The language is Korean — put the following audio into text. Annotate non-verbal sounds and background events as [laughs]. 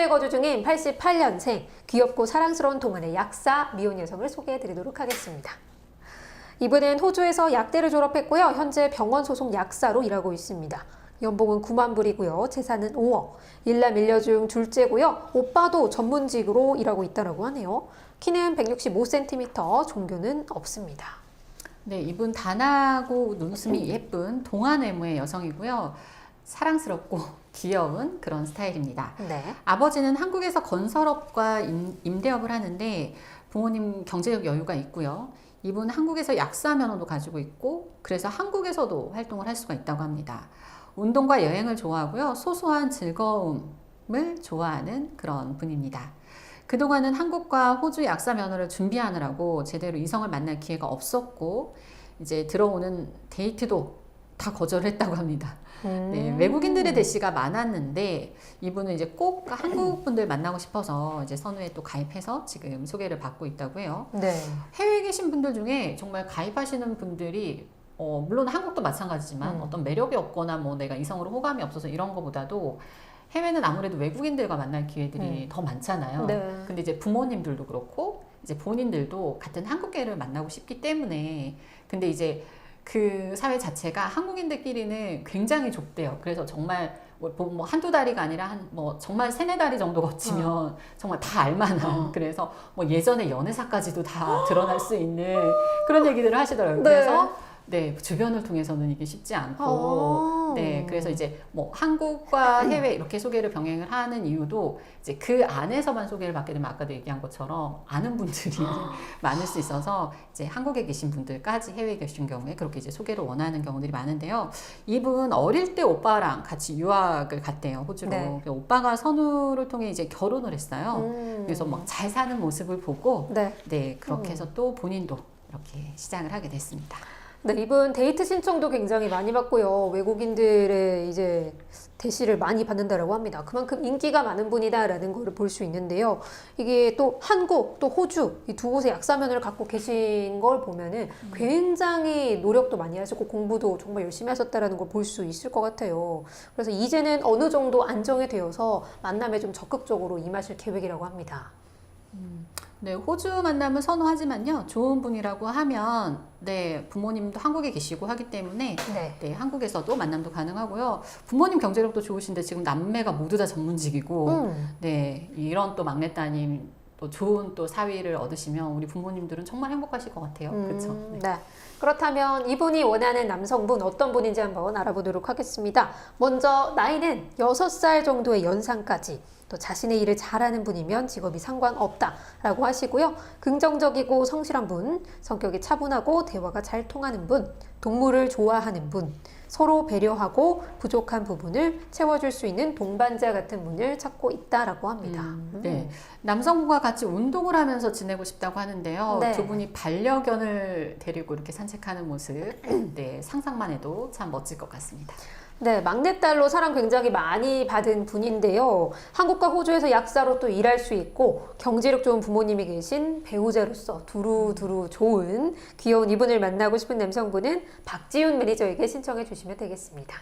호주에 거주 중인 88년생 귀엽고 사랑스러운 동안의 약사 미혼 여성을 소개해드리도록 하겠습니다. 이분은 호주에서 약대를 졸업했고요. 현재 병원 소속 약사로 일하고 있습니다. 연봉은 9만 불이고요. 재산은 5억. 일남 일녀 중 둘째고요. 오빠도 전문직으로 일하고 있다고 하네요. 키는 165cm, 종교는 없습니다. 네, 이분 단하고 눈웃음이 예쁜 동안 외모의 여성이고요. 사랑스럽고 귀여운 그런 스타일입니다. 네. 아버지는 한국에서 건설업과 임, 임대업을 하는데 부모님 경제적 여유가 있고요. 이분 한국에서 약사 면허도 가지고 있고 그래서 한국에서도 활동을 할 수가 있다고 합니다. 운동과 여행을 좋아하고요. 소소한 즐거움을 좋아하는 그런 분입니다. 그동안은 한국과 호주 약사 면허를 준비하느라고 제대로 이성을 만날 기회가 없었고 이제 들어오는 데이트도 다 거절했다고 합니다. 음. 네, 외국인들의 대시가 많았는데 이분은 이제 꼭 한국 분들 만나고 싶어서 이제 선우에 또 가입해서 지금 소개를 받고 있다고 해요. 네. 해외에 계신 분들 중에 정말 가입하시는 분들이 어, 물론 한국도 마찬가지지만 음. 어떤 매력이 없거나 뭐 내가 이성으로 호감이 없어서 이런 거보다도 해외는 아무래도 외국인들과 만날 기회들이 더 많잖아요. 네. 근데 이제 부모님들도 그렇고 이제 본인들도 같은 한국계를 만나고 싶기 때문에 근데 이제 그 사회 자체가 한국인들끼리는 굉장히 좁대요. 그래서 정말 뭐, 뭐 한두 다리가 아니라 한 뭐 정말 세네 다리 정도 거치면 정말 다 알만한 그래서 뭐 예전의 연애사까지도 다 드러날 수 있는 그런 얘기들을 하시더라고요. 네. 그래서 네 주변을 통해서는 이게 쉽지 않고 아. 네, 그래서 이제 뭐 한국과 해외 이렇게 소개를 병행을 하는 이유도 이제 그 안에서만 소개를 받게 되면 아까도 얘기한 것처럼 아는 분들이 [laughs] 많을 수 있어서 이제 한국에 계신 분들까지 해외에 계신 경우에 그렇게 이제 소개를 원하는 경우들이 많은데요. 이분 어릴 때 오빠랑 같이 유학을 갔대요, 호주로. 네. 오빠가 선우를 통해 이제 결혼을 했어요. 음. 그래서 막 잘 사는 모습을 보고 네. 네, 그렇게 음. 해서 또 본인도 이렇게 시작을 하게 됐습니다. 네, 이분 데이트 신청도 굉장히 많이 받고요. 외국인들의 이제 대시를 많이 받는다라고 합니다. 그만큼 인기가 많은 분이다라는 거를 볼수 있는데요. 이게 또 한국, 또 호주 이 두 곳의 약사면을 갖고 계신 걸 보면은 굉장히 노력도 많이 하셨고 공부도 정말 열심히 하셨다라는 걸 볼 수 있을 것 같아요. 그래서 이제는 어느 정도 안정이 되어서 만남에 좀 적극적으로 임하실 계획이라고 합니다. 네, 호주 만남을 선호하지만요. 좋은 분이라고 하면 네, 부모님도 한국에 계시고 하기 때문에 네. 네, 한국에서도 만남도 가능하고요. 부모님 경제력도 좋으신데 지금 남매가 모두 다 전문직이고 음. 네, 이런 또 막내 따님 또 좋은 또 사위를 얻으시면 우리 부모님들은 정말 행복하실 것 같아요. 그렇죠? 음, 네. 그렇다면 이분이 원하는 남성분 어떤 분인지 한번 알아보도록 하겠습니다. 먼저 나이는 6살 정도의 연상까지 또 자신의 일을 잘하는 분이면 직업이 상관없다라고 하시고요. 긍정적이고 성실한 분, 성격이 차분하고 대화가 잘 통하는 분, 동물을 좋아하는 분, 서로 배려하고 부족한 부분을 채워줄 수 있는 동반자 같은 분을 찾고 있다라고 합니다. 음, 음. 네. 남성분과 같이 운동을 하면서 지내고 싶다고 하는데요. 네. 두 분이 반려견을 데리고 이렇게 산책하는 모습, 네, 상상만 해도 참 멋질 것 같습니다. 네, 막내딸로 사랑 굉장히 많이 받은 분인데요. 한국과 호주에서 약사로 또 일할 수 있고 경제력 좋은 부모님이 계신 배우자로서 두루두루 좋은 귀여운 이분을 만나고 싶은 남성분은 박지훈 매니저에게 신청해 주시면 되겠습니다.